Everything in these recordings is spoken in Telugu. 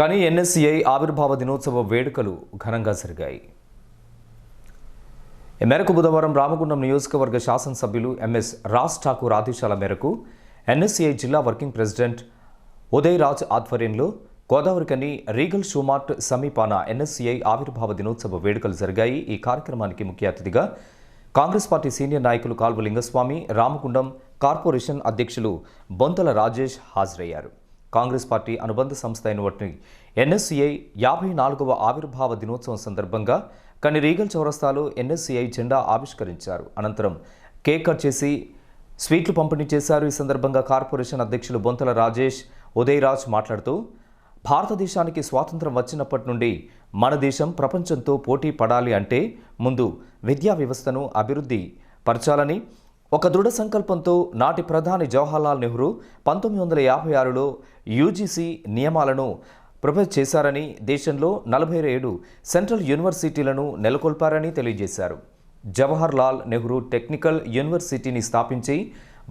కానీ ఎన్ఎస్సిఐ ఆవిర్భావ దినోత్సవ వేడుకలు ఘనంగా జరిగాయి. ఈ మేరకు బుధవారం రామగుండం నియోజకవర్గ శాసనసభ్యులు ఎంఎస్ రాజ్ ఠాకూర్ ఆదేశాల మేరకు ఎన్ఎస్సిఐ జిల్లా వర్కింగ్ ప్రెసిడెంట్ ఉదయ్ రాజ్ ఆధ్వర్యంలో గోదావరికని రీగల్ షూమార్ట్ సమీపాన ఎన్ఎస్సిఐ ఆవిర్భావ దినోత్సవ వేడుకలు జరిగాయి. ఈ కార్యక్రమానికి ముఖ్య అతిథిగా కాంగ్రెస్ పార్టీ సీనియర్ నాయకులు కాల్వ లింగస్వామి రామగుండం కార్పొరేషన్ అధ్యక్షులు బొంతల రాజేష్ హాజరయ్యారు. కాంగ్రెస్ పార్టీ అనుబంధ సంస్థ అయినటువంటి ఎన్ఎస్సిఐ యాభై నాలుగవ ఆవిర్భావ దినోత్సవం సందర్భంగా కానీ రీగల్ చౌరస్తాలో ఎన్ఎస్సిఐ జెండా ఆవిష్కరించారు. అనంతరం కేక్ కట్ చేసి స్వీట్లు పంపిణీ చేశారు. ఈ సందర్భంగా కార్పొరేషన్ అధ్యక్షులు బొంతల రాజేష్ ఉదయరాజ్ మాట్లాడుతూ భారతదేశానికి స్వాతంత్రం వచ్చినప్పటి నుండి మన దేశం ప్రపంచంతో పోటీ పడాలి అంటే ముందు విద్యా వ్యవస్థను అభివృద్ధి పరచాలని ఒక దృఢ సంకల్పంతో నాటి ప్రధాని జవహర్లాల్ నెహ్రూ పంతొమ్మిది వందల యాభై ఆరులో యూజీసీ నియమాలను ప్రొపోజ్ చేశారని దేశంలో నలభై ఏడు సెంట్రల్ యూనివర్సిటీలను నెలకొల్పారని తెలియజేశారు. జవహర్ లాల్ నెహ్రూ టెక్నికల్ యూనివర్సిటీని స్థాపించి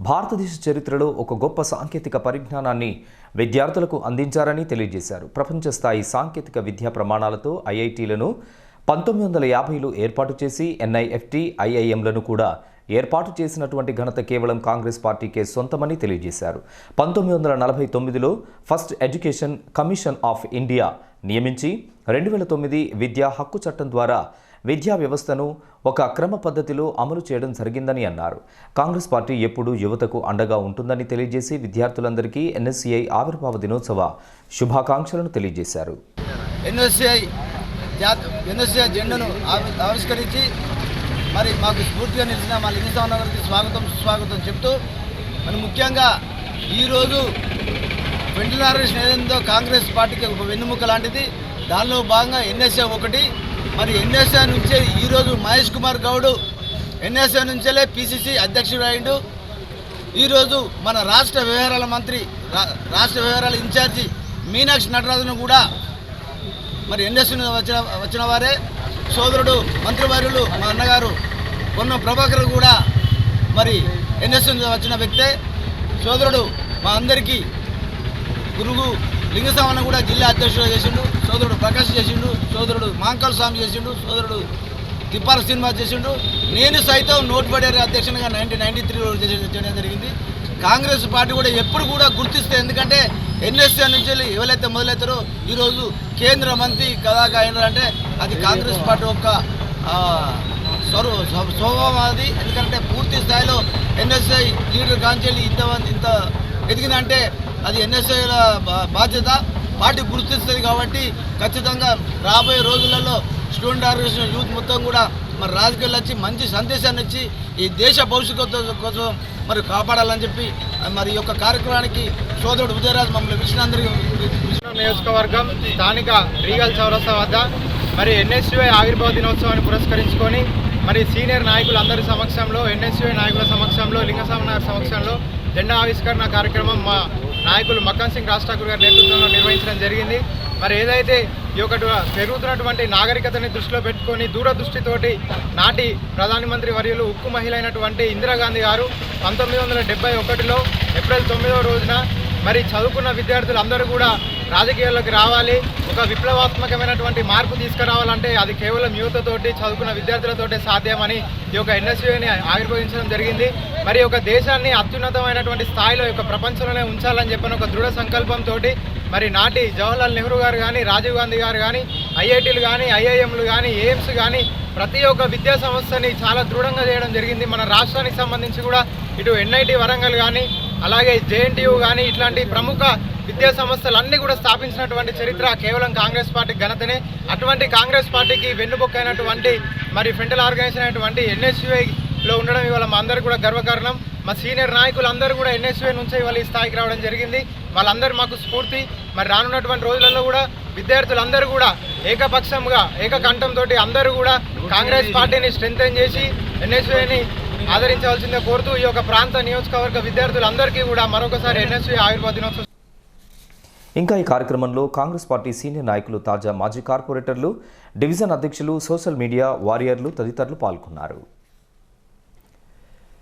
భారతదేశ చరిత్రలో ఒక గొప్ప సాంకేతిక పరిజ్ఞానాన్ని విద్యార్థులకు అందించారని తెలియజేశారు. ప్రపంచ స్థాయి సాంకేతిక విద్యా ప్రమాణాలతో ఐఐటీలను పంతొమ్మిది వందల యాభైలో ఏర్పాటు చేసి ఎన్ఐఎఫ్టి ఐఐఎంలను కూడా ఏర్పాటు చేసినటువంటి ఘనత కేవలం కాంగ్రెస్ పార్టీకే సొంతమని తెలియజేశారు. పంతొమ్మిది వందల నలభై తొమ్మిదిలో first education commission of India నియమించి రెండు వేల తొమ్మిది విద్యా హక్కు చట్టం ద్వారా విద్యా వ్యవస్థను ఒక క్రమ పద్ధతిలో అమలు చేయడం జరిగిందని అన్నారు. కాంగ్రెస్ పార్టీ ఎప్పుడూ యువతకు అండగా ఉంటుందని తెలియజేసి విద్యార్థులందరికీ ఎన్ఎస్సిఐ ఆవిర్భావ దినోత్సవ శుభాకాంక్షలను తెలియజేశారు. ఎన్ఎస్సిఐ ఎన్ఎస్సిఐ జెండాను ఆవిష్కరించి మరి మాకు స్ఫూర్తిగా నిలిచిన మా లింగస్వామి గారికి స్వాగతం సుస్వాగతం చెప్తూ మరి ముఖ్యంగా ఈరోజు వెంటనారేషన్ ఏదైందో కాంగ్రెస్ పార్టీకి ఒక వెన్నుముక లాంటిది. దానిలో భాగంగా ఎన్ఎస్ఏ ఒకటి మరి ఎన్ఎస్ఏ నుంచే ఈరోజు మహేష్ కుమార్ గౌడ్ ఎన్ఎస్ఏ నుంచేలే పిసిసి అధ్యక్షుడు అయిండు ఈరోజు మన రాష్ట్ర వ్యవహారాల మంత్రి రా- రాష్ట్ర వ్యవహారాల ఇన్ఛార్జి మీనాక్షి నటరాజును కూడా మరి ఎన్ఎస్ వచ్చిన వచ్చిన వారే. సోదరుడు మంత్రివర్యులు మా అన్నగారు పొన్న ప్రభాకర్ కూడా మరి ఎన్ఎస్ వచ్చిన వ్యక్తే. సోదరుడు మా అందరికీ గురుగు లింగస్వామిని కూడా జిల్లా అధ్యక్షుడు చేసిండు సోదరుడు ప్రకాష్ చేసిండు సోదరుడు మాంకల్ స్వామి చేసిండు సోదరుడు తిప్పాల శ్రీనివాస్ చేసిండు. నేను సైతం నోటుబడి అధ్యక్షునిగా నైన్టీన్ నైన్టీ త్రీలో చేయడం జరిగింది. కాంగ్రెస్ పార్టీ కూడా ఎప్పుడు కూడా గుర్తిస్తే ఎందుకంటే ఎన్ఎస్సీ నుంచి వెళ్ళి ఎవరైతే మొదలవుతారో ఈరోజు కేంద్ర మంత్రి కదాగా అయినారంటే అది కాంగ్రెస్ పార్టీ యొక్క స్వరూ స్వభావం అది. ఎందుకంటే పూర్తి స్థాయిలో ఎన్ఎస్ఐ లీడర్ కాంచెల్లి ఇంత ఇంత ఎదిగిందంటే అది ఎన్ఎస్ఐల బాధ్యత. పార్టీ గుర్తిస్తుంది కాబట్టి ఖచ్చితంగా రాబోయే రోజులలో స్టూడెంట్ ఆర్గనైజేషన్ యూత్ మొత్తం కూడా మరి రాజకీయాలు వచ్చి మంచి సందేశాన్ని ఇచ్చి ఈ దేశ భవిష్యత్తు కోసం మరి కాపాడాలని చెప్పి మరి ఈ యొక్క కార్యక్రమానికి సోదరుడు ఉదయరాజ్ మమ్మల్ని విష్ణుందరికీ నియోజకవర్గం స్థానిక రీగల్ చౌరస్తా వద్ద మరి ఎన్ఎస్యుఐ ఆవిర్భావ దినోత్సవాన్ని పురస్కరించుకొని మరి సీనియర్ నాయకులు అందరి సమక్షంలో ఎన్ఎస్యుఐ నాయకుల సమక్షంలో లింగస్వామి నాయకు సమక్షంలో జెండా ఆవిష్కరణ కార్యక్రమం మా నాయకులు మక్కన్ సింగ్ రాజ్ ఠాకూర్ గారి నేతృత్వంలో నిర్వహించడం జరిగింది. మరి ఏదైతే ఈ యొక్క పెరుగుతున్నటువంటి నాగరికతని దృష్టిలో పెట్టుకొని దూరదృష్టితోటి నాటి ప్రధానమంత్రి వర్యులు ఉక్కు మహిళ అయినటువంటి ఇందిరాగాంధీ గారు పంతొమ్మిది వందల డెబ్బై ఒకటిలో ఏప్రిల్ తొమ్మిదవ రోజున మరి చదువుకున్న విద్యార్థులు అందరూ కూడా రాజకీయాల్లోకి రావాలి. ఒక విప్లవాత్మకమైనటువంటి మార్పు తీసుకురావాలంటే అది కేవలం యువతతోటి చదువుకున్న విద్యార్థులతోటే సాధ్యమని ఈ యొక్క ఎన్ఎస్యూని ఆవిర్భవించడం జరిగింది. మరి ఒక దేశాన్ని అత్యున్నతమైనటువంటి స్థాయిలో యొక్క ప్రపంచంలోనే ఉంచాలని చెప్పిన ఒక దృఢ సంకల్పంతో మరి నాటి జవహర్లాల్ నెహ్రూ గారు కానీ రాజీవ్ గాంధీ గారు కానీ ఐఐటీలు కానీ ఐఐఎంలు కానీ ఎయిమ్స్ కానీ ప్రతి ఒక్క విద్యా సంస్థని చాలా దృఢంగా చేయడం జరిగింది. మన రాష్ట్రానికి సంబంధించి కూడా ఇటు ఎన్ఐటి వరంగల్ కానీ అలాగే జేఎన్టీయూ కానీ ఇట్లాంటి ప్రముఖ విద్యా సంస్థలన్నీ కూడా స్థాపించినటువంటి చరిత్ర కేవలం కాంగ్రెస్ పార్టీ ఘనతనే. అటువంటి కాంగ్రెస్ పార్టీకి వెన్నుబొక్కైనటువంటి మరి ఫెంటల్ ఆర్గనైజేషన్ అయినటువంటి ఎన్ఎస్యుఐలో ఉండడం ఇవాళ మా కూడా గర్వకారణం. మా సీనియర్ నాయకులందరూ కూడా ఎన్ఎస్యుఐ నుంచే ఇవాళ ఈ స్థాయికి రావడం జరిగింది. వాళ్ళందరూ మాకు స్ఫూర్తి. మరి రానున్నటువంటి రోజులలో కూడా విద్యార్థులందరూ కూడా ఏకపక్షంగా ఏకకంఠంతో అందరూ కూడా కాంగ్రెస్ పార్టీని స్ట్రెంగ్ చేసి ఎన్ఎస్యుఐని ఆదరించవలసిందే కోరుతూ ఈ యొక్క ప్రాంత నియోజకవర్గ విద్యార్థులందరికీ కూడా మరొకసారి ఎన్ఎస్యు ఆయుర్వేద దినోత్సవం ఇంకా ఈ కార్యక్రమంలో కాంగ్రెస్ పార్టీ సీనియర్ నాయకులు తాజా మాజీ కార్పొరేటర్లు డివిజన్ అధ్యక్షులు సోషల్ మీడియా వారియర్లు తదితరులు పాల్గొన్నారు.